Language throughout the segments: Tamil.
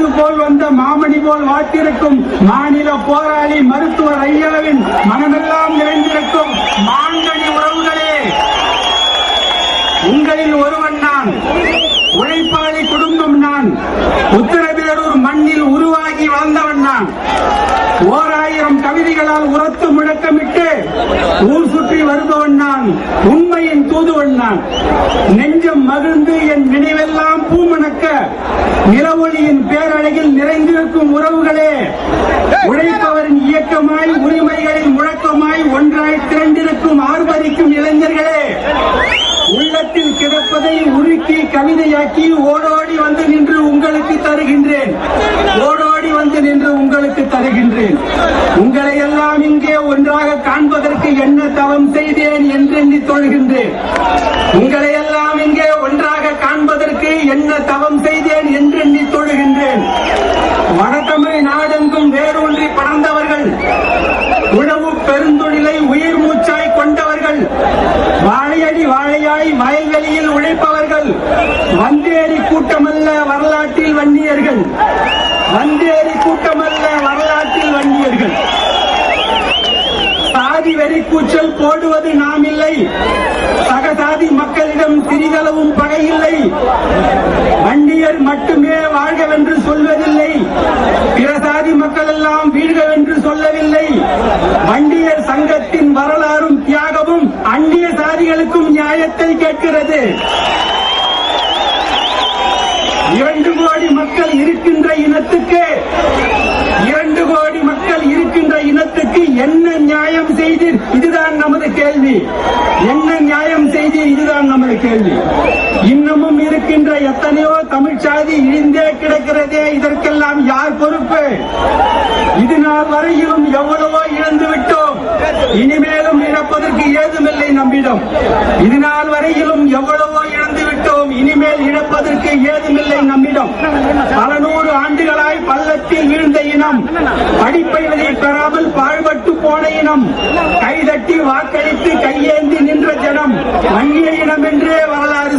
மாது போல் வந்த மாமணி போல் வாட்டிருக்கும் மாநில போராளி மருத்துவர் ஐயாவின் மனமெல்லாம் நிறைந்திருக்கும் மாங்கனி உறவுகளே. உங்களில் ஒருவன் நான். உழைப்பாளி குடும்பம் நான். உத்தரவேரூர் மண்ணில் உருவாகி வளர்ந்தவன் நான். ஓர் ஆயிரம் கவிதைகளால் உரத்து முழக்கமிட்டு ஊர் சுற்றி வருபவன் நான். உண்மையின் தூதுவன் நான். நெஞ்சம் மகிழ்ந்து என் நினைவெல்லாம் பூமணக்க நிலவொளியின் பேரழகில் நிறைந்திருக்கும் உறவுகளே உழைப்பவரின் இயக்கமாய் உரிமைகளின் முழக்கமாய் ஒன்றாய் திரண்டிருக்கும் ஆர்ப்பரிக்கும் இளைஞர்களே உள்ளத்தில் கிடப்பதை உருக்கி கவிதையாக்கி ஓடோடி வந்து நின்று உங்களுக்கு தருகின்றேன். ஓடோடி வந்து நின்று உங்களுக்கு தருகின்றேன். உங்களை எல்லாம் இங்கே ஒன்றாக காண்பதற்கு என்ன தவம் செய்தேன் என்றெண்ணி தொழுகின்றேன். உங்களை எல்லாம் இங்கே ஒன்றாக காண்பதற்கு என்ன தவம் செய்தேன் என்றெண்ணி தொழுகின்றேன் வடதமிழ் நாடெங்கும் வேரூன்றி பறந்தவர்கள் உணவு பெருந்தொழிலை உயிர் மூச்சாய் கொண்டவர்கள் வாழையடி வாழையாய் வயல்வெளியில் உழைப்பவர்கள் வந்தேரி கூட்டமல்ல வரலாற்றில் வன்னியர்கள் வந்தேரி கூட்டமல்ல வரலாற்றில் வன்னியர்கள். சாதி வெறி கூச்சல் போடுவது நாம் இல்லை சகசாதி மக்களிடம் சிறிதளவும் பகையில்லை வண்டியர் மட்டுமே வாழ்கவென்று சொல்வதில்லை பிற சாதி மக்கள் எல்லாம் வீழ்கவென்று சொல்லவில்லை வண்டியர் சங்கத்தின் வரலாறும் தியாகமும் அந்நிய சாதிகளுக்கும் நியாயத்தை கேட்கிறது இரண்டு கோடி மக்கள் இருக்கின்ற இனத்துக்கு இரண்டு கோடி மக்கள் இருக்கின்ற இனத்துக்கு என்ன நியாயம் செய்தீர் இதுதான் நமது கேள்வி. என்ன நியாயம் செய்தீர் இதுதான் நமது கேள்வி. இன்னமும் இருக்கின்ற எத்தனையோ தமிழ் சாதி இழிந்தே கிடக்கிறதே இதற்கெல்லாம் யார் பொறுப்பு? இது நாள் வரையிலும் எவ்வளவோ இழந்து விட்டோம். இனிமேலும் இழப்பதற்கு ஏதுமில்லை நம்மிடம். இது நாள் வரையிலும் எவ்வளவோ இழந்து விட்டோம். இனிமேல் இழப்பதற்கு ஏதுமில்லை நம்மிடம். பல நூறு ஆண்டுகளாய் பள்ளத்தில் வீழ்ந்த இனம் படிப்பை வழி பெறாமல் பாழ்பட்டு போன இனம் கைதட்டி வாக்களித்து கையேந்தி நின்ற ஜனம் வன்னிய இனம் என்றே வரலாறு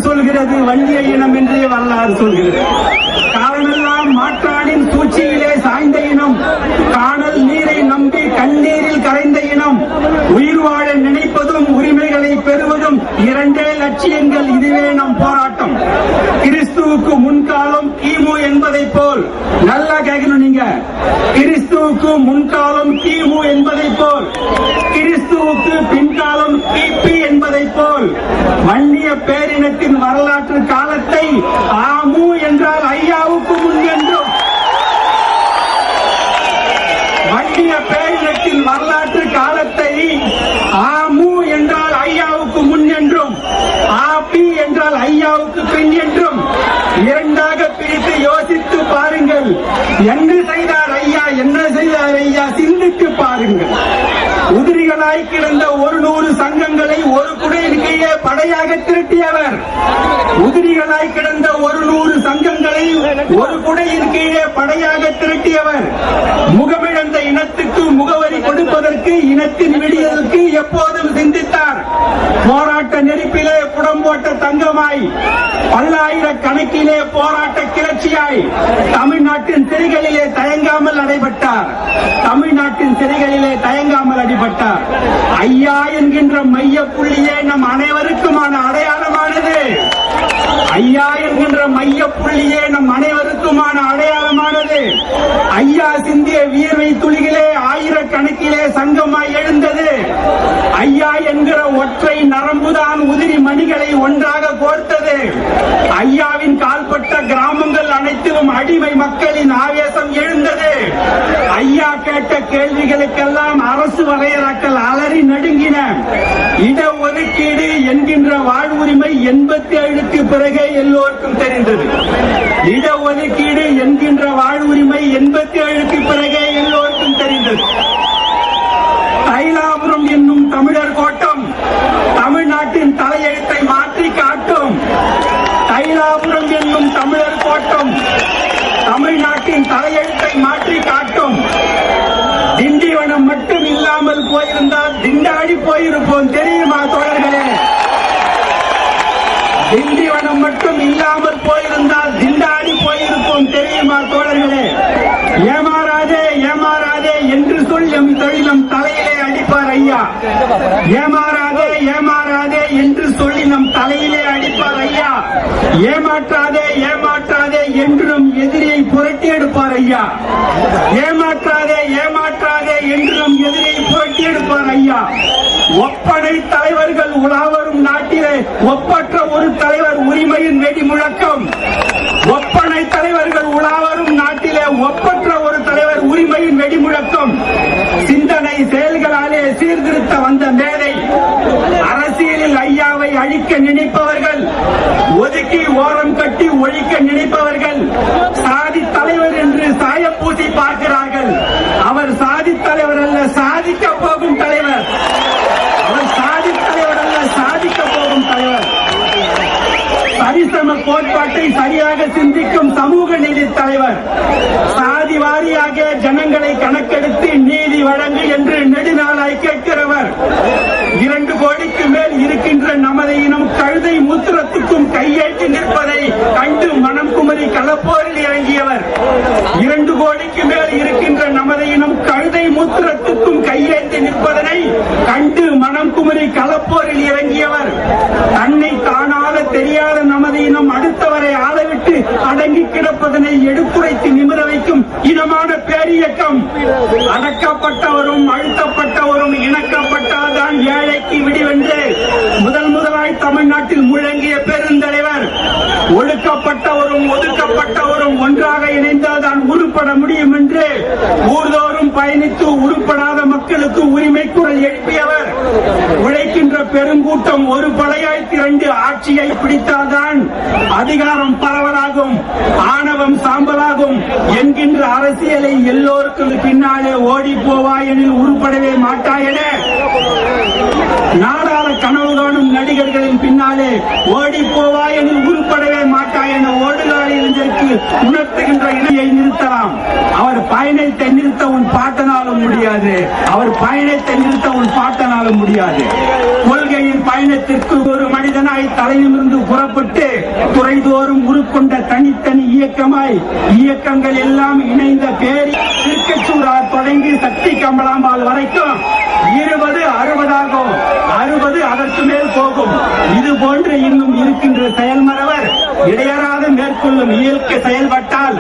வண்டிய இனம் என்றே வரலாறு சொல்கிறது. காரணமெல்லாம் மாற்றாடின் சூழ்ச்சியிலே சாய்ந்த இனம் காணல் நீரை நம்பி கண்ணீரில் கரைந்த இனம் உயிர் வாழ நினைப்பதும் உரிமைகளை பெறுவதும் இரண்டே லட்சியங்கள் இதுவே நம் போராட்டம். கிறிஸ்துவுக்கு முன்காலம் கிமு என்பதை போல் நல்லா கேட்கணும் நீங்க. கிறிஸ்துவுக்கு முன்காலம் கிமு என்பதை போல் கிறிஸ்துவுக்கு பின்காலம் கிபி என்பதை போல் வன்னிய பேரினத்தின் வரலாற்று காலத்தை ஆமு என்றால் ஐயாவுக்கு முன் என்றும். வன்னிய பேரினத்தின் வரலாற்று காலத்தை ஆமு என்றால் ஐயாவுக்கு முன் என்றும் ஆபி என்றால் ஐயாவுக்கு பின் என்றும் இரண்டாக பிரித்து யோசித்து பாருங்கள். என்ன செய்தார் ஐயா என்ன செய்தார் ஐயா சிந்தித்து பாருங்கள். உதிரிகளாய் கிடந்த ஒரு நூறு சங்கங்களை ஒரு குடை உதிரிகளாய் கிடந்த ஒரு நூறு சங்கங்களை ஒரு குடையின் கீழே படையாக திரட்டியவர். முகமிழந்த இனத்துக்கு முகவரி கொடுப்பதற்கு இனத்தின் விடியலுக்கு எப்போதும் சிந்தித்தார். போராட்ட நெருப்பிலே புடம் போட்ட தங்கமாய் பல்லாயிரக்கணக்கிலே போராட்ட கிளர்ச்சியாய் தமிழ்நாட்டின் சிறைகளிலே தயங்காமல் அடைபட்டார். தமிழ்நாட்டின் சிறைகளிலே தயங்காமல் அடிபட்டார். ஐயா என்கின்ற மைய புள்ளியே நம் அனைவருக்குமான அடையாளமானது. ஐயா என்கின்ற மைய புள்ளியே நம் அனைவருக்குமான அடையாளமானது. ஐயா சிந்திய வியர்வை துளிகளே ஆயிரக்கணக்கிலே சங்கமாய் எழுந்தது. ஐயா என்கிற ஒற்றை நரம்புதான் உதிரி மணிகளை ஒன்றாக கோர்த்தது. ஐயாவின் கால்பட்ட கிராமங்கள் அனைத்திலும் அடிமை மக்களின் ஆவேசம் எழுந்தது. ஐயா கேட்ட கேள்விகளுக்கெல்லாம் அரசு வரையறாக்கள் அலறி நடுங்கி இடஒதுக்கீடு என்கின்ற வாழ்வுரிமை எண்பத்தி ஏழுக்கு பிறகே எல்லோருக்கும் தெரிந்தது. இடஒதுக்கீடு என்கின்ற வாழ்வுரிமை எண்பத்தி ஏழுக்கு பிறகே எல்லோருக்கும் தெரிந்தது. இல்லாமல் திண்டாடி போயிருப்போம் தெரியுமா தோழர்களே? திண்டிவனம் மட்டும் இல்லாமல் போயிருந்தால் திண்டாடி போயிருப்போம் தெரியுமா தோழர்களே? ஏமாறாதே ஏமாறாதே என்று சொல் எம் தொழிலம் தலையிலே அடிப்பார் ஐயா. ஏமாறாதே ஏமாறாதே என்று சொல்லி நம் தலையிலே அடிப்பார் ஐயா. ஏமாற்றாதே ஏமாற்றாதே என்று நம் எதிரியை புரட்டி எடுப்பார் ஐயா. ஏமாற்றாதே கட்டியெடுப்பார் ஐயா. ஒப்படை தலைவர்கள் உலாவரும் நாட்டிலே ஒப்பற்ற ஒரு தலைவர் உரிமையின் வெடி முழக்கம். ஒப்பனை தலைவர்கள் உலாவரும் நாட்டிலே ஒப்பற்ற ஒரு தலைவர் உரிமையின் வெடி முழக்கம். சிந்தனை செயல்களாலே சீர்திருத்த வந்த மேதை. அரசியலில் ஐயாவை அழிக்க நினைப்பவர்கள் ஒதுக்கி ஓரம் கட்டி ஒழிக்க நினைப்பவர்கள் சாதி தலைவர் என்று சாயப்பூசி பார்க்கிறார்கள் அவர் சாதி தலைவர் அல்ல சாதிக்க போகும் தலைவர் அவர் சாதி தலைவர் அல்ல சாதிக்க போகும் தலைவர் சரிசம கோட்பாட்டை சரியாக சிந்திக்கும் சமூக நீதி தலைவர் சாதி வாரியாக ஜனங்களை கணக்கெடுத்து நீதி வழங்கு என்று நெடுநாளாய் கேட்கிறவர். இரண்டு கோடிக்கு மேல் இருக்கின்ற நமது இனம் கழுதை மூத்திரத்துக்கும் கையேற்றி நிற்பதை கண்டு மனம் குமரி களப்போரில் இறங்கியவர். இரண்டு கோடிக்கு மேல் இருக்கின்ற நமது இனம் கழுதை மூத்திரத்துக்கும் கையேற்றி நிற்பதனை கண்டு மனம் குமரி களப்போரில் இறங்கியவர். தன்னை தானால தெரியாத நமது இனம் அடுத்தவரை ஆளவிட்டு அடங்கி கிடப்பதனை எடுத்துரைத்து நின்று வைக்கும் இனமான பேரியக்கம். அடக்கப்பட்டவரும் அழுத்தப்பட்டவரும் இணக்கப்பட்டால்தான் ஏழைக்கு விடிவென்று முதல் முதலாய் தமிழ்நாட்டில் முழங்கிய பெருந்தலைவர். ஒடுக்கப்பட்டவரும் ஒதுக்கப்பட்டவரும் ஒன்றாக இணைந்தால் தான் உருப்பட முடியும் என்று ஊர்தோறும் பயணித்து உருப்படாத மக்களுக்கு உரிமை குரல் எழுப்பிய பெருங்கூட்டம் ஒரு படையாய் திரண்டு ஆட்சியை பிடித்தால்தான் அதிகாரம் பரவலாகும் ஆணவம் சாம்பலாகும் என்கின்ற அரசியலை எல்லோருக்கும் பின்னாலே ஓடி போவாயெனில் உருப்படவே மாட்டாயென நாடாள கனவு காணும் நடிகர்களின் பின்னாலே ஓடி போவாயெனில் உருப்படவே மாட்டாய் என ஓடுகாலிற்கு உணர்த்துகின்ற இணையை நிறுத்தலாம். அவர் பயணத்தை நிறுத்த உன் பாட்டனாலும் முடியாது. அவர் பயணத்தை நிறுத்த உன் பாட்டனாலும் முடியாது. மாநிலத்திற்கு ஒரு மனிதனாய் தலையிலிருந்து புறப்பட்டு துறைதோறும் உருக்கொண்ட தனித்தனி இயக்கமாய் இயக்கங்கள் எல்லாம் இணைந்த பேரி திருக்கச்சூரார் தொடங்கி சக்தி கம்பளாம்பால் வரைக்கும் இருபது அறுபதாகும். அறுபது அதற்கு மேல் போகும். இது போன்று இன்னும் இருக்கின்ற செயல்மறவர் இடையறாது மேற்கொள்ளும் இயற்கை செயல்பட்டால்